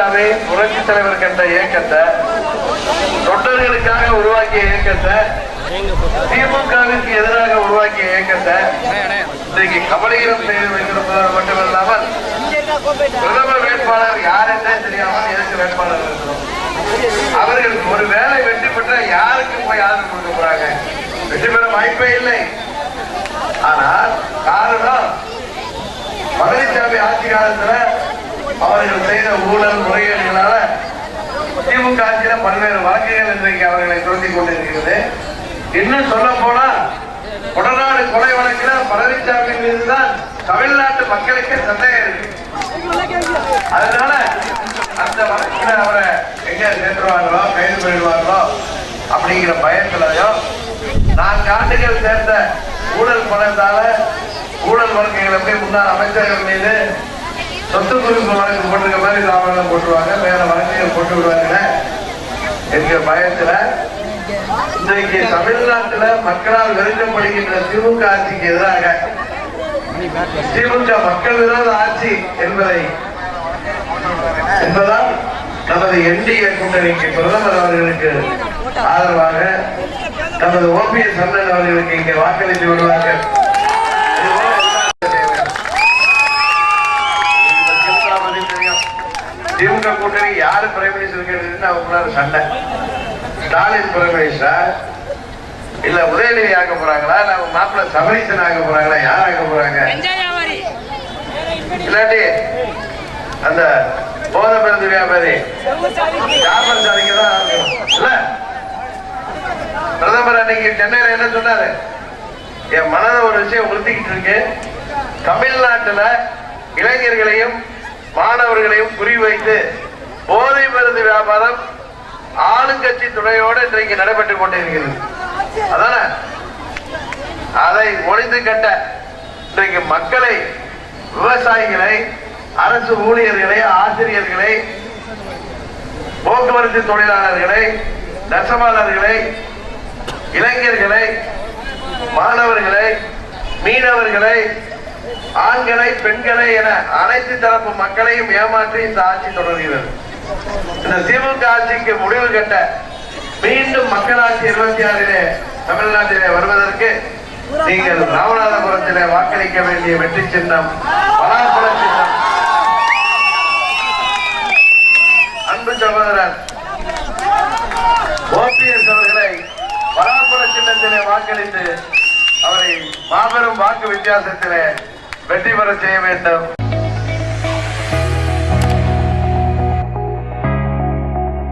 பழனிசாமி புரட்சி தலைவர் கண்ட இயக்கத்தை தொண்டர்களுக்காக உருவாக்கிய இயக்கத்தை திமுகவிற்கு எதிராக உருவாக்கிய இயக்கத்தை இன்றைக்கு கபலீகரம் செய்து வைத்திருப்பதோடு மட்டுமல்லாமல் பிரதமர் வேட்பாளர் யார் என்றே தெரியாமல் எதுக்கு வேட்பாளர் இருக்கிறோம்? அவர்கள் ஒரு வேலை வெற்றி பெற்ற யாருக்கு போய் ஆதரவு கொடுக்க போறாங்க? வெற்றி பெற வாய்ப்பே இல்லை. ஆனால் காரணம் பழனிசாமி ஆட்சி காலத்துல அவர்கள் செய்த ஊழல் முறைகேடுகளால திமுக ஆட்சியில பல்வேறு வழக்குகள் இன்றைக்கு அவர்களை துரத்தி கொண்டிருக்கிறது. இன்னும் சொல்ல போனா கொடநாடு கொலை வழக்கில் பழனிசாமி மீதுதான் தமிழ்நாட்டு மக்களுக்கு சந்தேகம் இருக்கு. அதனால அந்த வழக்கில் அவரை எங்க சேர்த்துருவாங்களோ கைது பண்ணிடுவாங்களோ அப்படிங்கிற பயத்திலையும் நான்கு ஆண்டுகள் சேர்ந்த ஊழல் பணத்தால ஊழல் வழக்குகளை போய் முன்னாள் அமைச்சர்கள் மீது சொத்து குறிப்பு வழக்கு போட்டிருக்க மாதிரி லாபம் போட்டுருவாங்க வேற வழக்கையும் போட்டு விடுவாங்க என்கிற பயத்துல இன்றைக்கு தமிழ்நாட்டுல மக்களால் வெறுக்கப்படுகின்ற திமுக ஆட்சிக்கு எதிராக திமுக மக்கள் விரோத ஆட்சி என்பதை என்பதால் நமது என்டிஏ கூட்டணிக்கு பிரதமர் அவர்களுக்கு ஆதரவாக நமது ஓபிஎஸ் அண்ணன் அவர்களுக்கு இங்கே வாக்களித்து விடுவார்கள் கூட்டணி யாரு பிரைம் மினிஸ்டர் கேட்டு அவங்களால சண்டை. ஸ்டாலின் பிரைம் மினிஸ்டர் இல்ல உதயநிதி ஆக போறாங்களா இல்ல அவங்க மாப்பிள்ள சபரீசன் ஆக போறாங்களா யார் ஆக போறாங்க? இல்லாட்டி அந்த போத மருந்து வியாபாரி. ஜாபர் சாதிக்கு தான். இல்ல. பிரதமர் அன்னைக்கு சென்னையில என்ன சொன்னாரு? என் மனதை ஒரு விஷயம் உறுத்திக்கிட்டு இருக்கு. தமிழ்நாட்டுல இளைஞர்களையும் மாணவர்களையும் குறிவைத்து போதை மருந்து வியாபாரம் ஆளுங்கட்சி துணையோடு இன்றைக்கு நடைபெற்றுக் கொண்டிருக்கிறது. அதான? அதை ஒளிந்து கட்ட இன்றைக்கு மக்களை விவசாயிகளை அரசு ஊழியர்களை ஆசிரியர்களை போக்குவரத்து தொழிலாளர்களை நெசவாளர்களை இளைஞர்களை மாணவர்களை மீனவர்களை ஆண்களை பெண்களை என அனைத்து தரப்பு மக்களையும் ஏமாற்றி இந்த ஆட்சி தொடர்கிறது. இந்த திமுக ஆட்சிக்கு முடிவு கட்ட மீண்டும் மக்களாட்சி இருபத்தி ஆறிலே தமிழ்நாட்டிலே வருவதற்கு நீங்கள் ராமநாதபுரத்திலே வாக்களிக்க வேண்டிய வெற்றி சின்னம் பலாப்பழ சின்னம். அன்பு சகோதரர் ஓபிஎஸ் அவர்களை பலாப்பழ சின்னத்திலே வாக்களித்து அவரை மாபெரும் வாக்கு வித்தியாசத்திலே வெற்றி பெற செய்ய வேண்டும்.